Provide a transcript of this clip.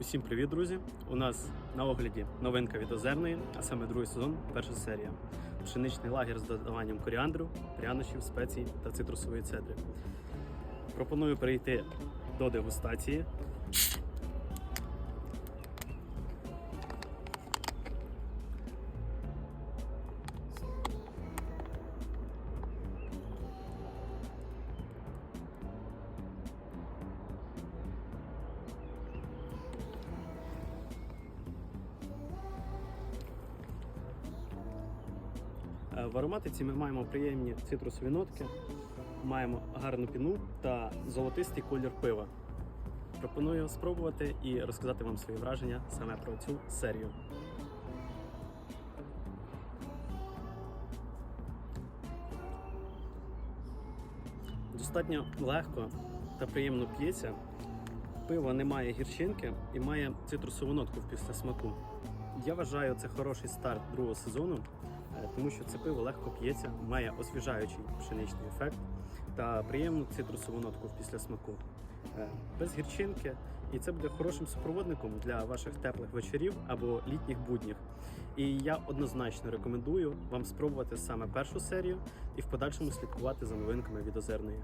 Усім привіт, друзі! У нас на огляді новинка від озерної, а саме другий сезон, перша серія. Пшеничний лагер з додаванням коріандру, прянощів, спецій та цитрусової цедри. Пропоную перейти до дегустації. В ароматиці ми маємо приємні цитрусові нотки, маємо гарну піну та золотистий колір пива. Пропоную спробувати і розказати вам свої враження саме про цю серію. Достатньо легко та приємно п'ється. Пиво не має гірчинки і має цитрусову нотку в післясмаку. Я вважаю, це хороший старт другого сезону, е, тому що це пиво легко п'ється, має освіжаючий пшеничний ефект та приємну цитрусову нотку після смаку. Е, Без гірчинки, і це буде хорошим супроводником для ваших теплих вечорів або літніх буднів. І я однозначно рекомендую вам спробувати саме першу серію і в подальшому слідкувати за новинками від озерної.